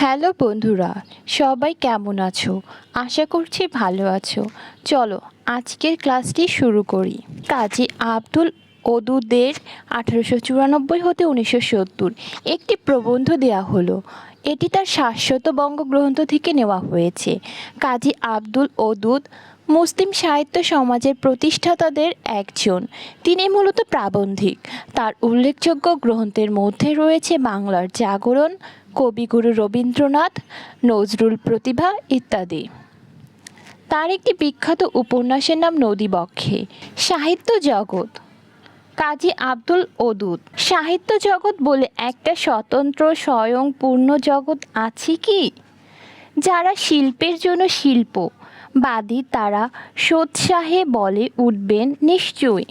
Hello বন্ধুরা, সবাই কেমন আছো? আশা করছি ভালো আছো। চলো, আজকের ক্লাসটি শুরু করি। কাজী আব্দুল ওদুদের আঠারোশো চুরানব্বই হতে উনিশশো সত্তর। একটি প্রবন্ধ দেয়া হলো। এটি তার শাশ্বত বঙ্গ গ্রন্থ থেকে নেওয়া হয়েছে। কাজী আব্দুল ওদুদ মুসলিম সাহিত্য সমাজের প্রতিষ্ঠাতাদের একজন। তিনি মূলত প্রাবন্ধিক। তার উল্লেখযোগ্য গ্রন্থের মধ্যে রয়েছে বাংলার জাগরণ, কবিগুরু রবীন্দ্রনাথ, নজরুল প্রতিভা ইত্যাদি। তার একটি বিখ্যাত উপন্যাসের নাম নদীবক্ষে। সাহিত্য জগৎ। কাজী আব্দুল ওদুদ। সাহিত্য জগৎ বলে একটা স্বতন্ত্র, স্বয়ংপূর্ণ জগৎ আছে কি? যারা শিল্পের জন্য শিল্প, বাদী তারা সোৎসাহে বলে উঠবেন নিশ্চয়ই।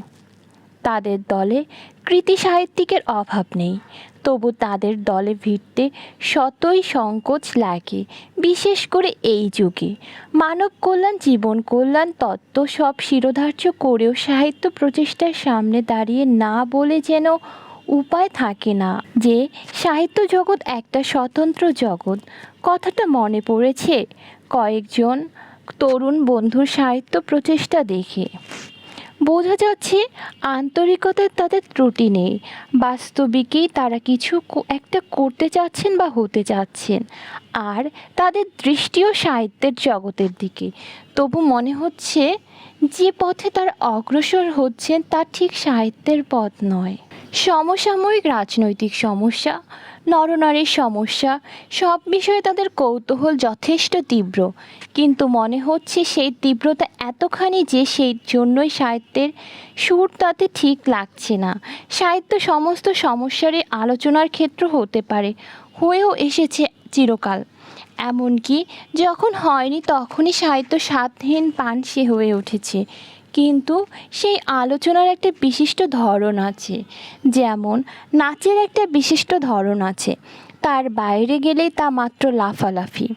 তাদের দলে কৃতি সাহিত্যিকের অভাব নেই। তবু তাদের দলে ভিড়তে শতই সংকোচ লাগে, বিশেষ করে এই যুগে। মানব কল্যাণ, জীবন কল্যাণ, তত্ত্ব সব শিরোধার্য করেও সাহিত্য প্রচেষ্টার সামনে দাঁড়িয়ে না বলে যেন উপায় থাকে না যে সাহিত্য জগৎ একটা স্বতন্ত্র জগৎ। কথাটা মনে পড়েছে কয়েকজন তরুণ বন্ধুর সাহিত্য প্রচেষ্টা দেখে। বোঝা যাচ্ছে আন্তরিকতার তাদের ত্রুটি নেই। বাস্তবিকই তারা কিছু একটা করতে চাচ্ছেন বা হতে চাচ্ছেন আর তাদের দৃষ্টিও সাহিত্যের জগতের দিকে। তবু মনে হচ্ছে যে পথে তার অগ্রসর হচ্ছেন তা ঠিক সাহিত্যের পথ নয়। সমসাময়িক রাজনৈতিক সমস্যা নরনারীর সমস্যা, সব বিষয়ে তাদের কৌতূহল যথেষ্ট তীব্র। কিন্তু মনে হচ্ছে সেই তীব্রতা এতখানি যে সেই জন্যই সাহিত্যের সুর তাতে ঠিক লাগছে না। সাহিত্য সমস্ত সমস্যারই আলোচনার ক্ষেত্র হতে পারে, হয়েও এসেছে চিরকাল। এমনকি যখন হয়নি তখনই সাহিত্য স্বাদহীন পানসে হয়ে উঠেছে। কিন্তু সেই আলোচনার একটা বিশিষ্ট ধরন আছে। যেমন, নাচের একটা বিশিষ্ট ধরন আছে। তার বাইরে গেলেই তা মাত্র লাফালাফি।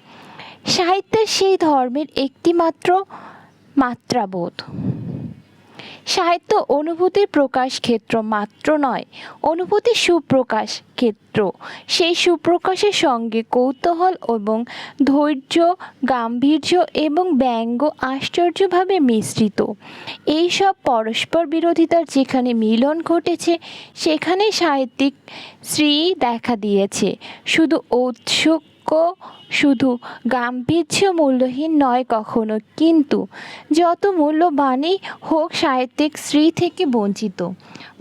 সাহিত্যের সেই ধর্মের একটি মাত্র মাত্রাবোধ। সাহিত্য অনুভূতির প্রকাশ ক্ষেত্র মাত্র নয়, অনুভূতির সুপ্রকাশ ক্ষেত্র। সেই সুপ্রকাশের সঙ্গে কৌতূহল এবং ধৈর্য, গাম্ভীর্য এবং ব্যঙ্গ আশ্চর্যভাবে মিশ্রিত। এই সব পরস্পর বিরোধিতার যেখানে মিলন ঘটেছে, সেখানে সাহিত্যিক শ্রী দেখা দিয়েছে। শুধু ঔৎসুক্য শুধু গাম্ভীর্য মূল্যহীন নয় কখনো, কিন্তু যত মূল্যবানই হোক সাহিত্যিক শ্রী থেকে বঞ্চিত।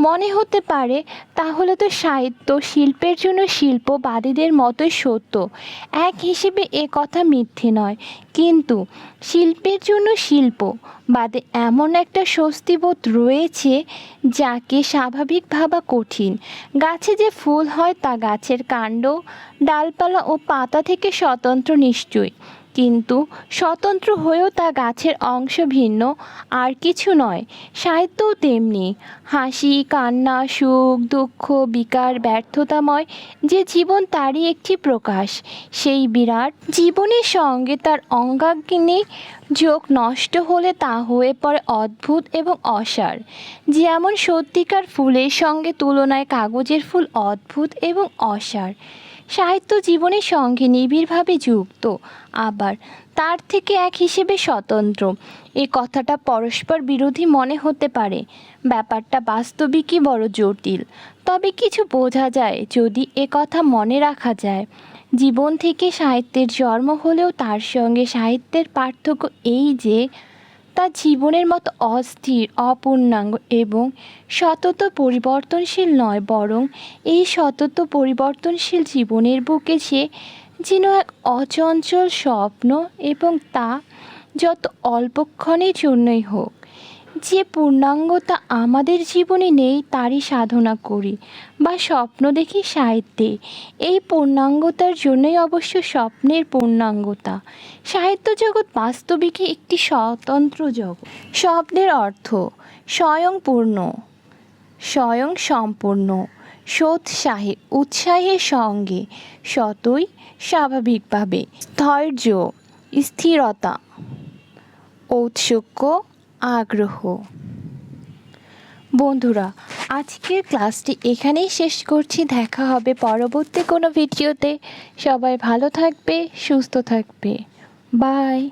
মনে হতে পারে, তাহলে তো সাহিত্য শিল্পের জন্য শিল্প শিল্পবাদীদের মতোই সত্য। এক হিসেবে এ কথা মিথ্যে নয়, কিন্তু শিল্পের জন্য শিল্প বাদে এমন একটা স্বস্তিবোধ রয়েছে যাকে স্বাভাবিক ভাবা কঠিন। গাছে যে ফুল হয় তা গাছের কাণ্ড ডালপালা ও পাতা থেকে স্বতন্ত্র নিশ্চয়ই। কিন্তু স্বতন্ত্র হয়েও তা গাছের অংশ ভিন্ন, আর কিছু নয়, সাহিত্যও তেমনি। হাসি, কান্না, সুখ, দুঃখ, বিকার, ব্যর্থতাময়, যে জীবন তারই একটি প্রকাশ। সেই বিরাট জীবনের সঙ্গে তার অঙ্গাগ্নি যোগ নষ্ট হলে তা হয়ে পড়ে অদ্ভুত এবং অসার। যেমন সত্যিকার ফুলের সঙ্গে তুলনায় কাগজের ফুল অদ্ভুত এবং অসার। সাহিত্য জীবনের সঙ্গে নিবিড়ভাবে যুক্ত, আবার তার থেকে এক হিসেবে স্বতন্ত্র। এ কথাটা পরস্পর বিরোধী মনে হতে পারে। ব্যাপারটা বাস্তবিকই বড় জটিল। তবে কিছু বোঝা যায় যদি এ কথা মনে রাখা যায়। জীবন থেকে সাহিত্যের জন্ম হলেও তার সঙ্গে সাহিত্যের পার্থক্য এই যে তা জীবনের মতো অস্থির, অপূর্ণাঙ্গ এবং সতত পরিবর্তনশীল নয়, বরং এই সতত পরিবর্তনশীল জীবনের বুকে সে যেন এক অচঞ্চল স্বপ্ন এবং তা যত অল্পক্ষণের জন্যই হোক। যে পূর্ণাঙ্গতা আমাদের জীবনে নেই, তারই সাধনা করি বা স্বপ্ন দেখি সাহিত্যে। এই পূর্ণাঙ্গতার জন্যই অবশ্য স্বপ্নের পূর্ণাঙ্গতা। সাহিত্য জগৎ বাস্তবিকই একটি স্বতন্ত্র জগৎ। স্বপ্নের অর্থ স্বয়ংপূর্ণ স্বয়ং সম্পূর্ণ, সোৎসাহে উৎসাহের সঙ্গে, সতই, স্বাভাবিকভাবে। ধৈর্য, স্থিরতা, ঔৎসুক্য আগ্রহ। বন্ধুরা, আজকের ক্লাসটি এখানেই শেষ করছি। দেখা হবে পরবর্তী কোনো ভিডিওতে। সবাই ভালো থাকবে, সুস্থ থাকবে। বাই।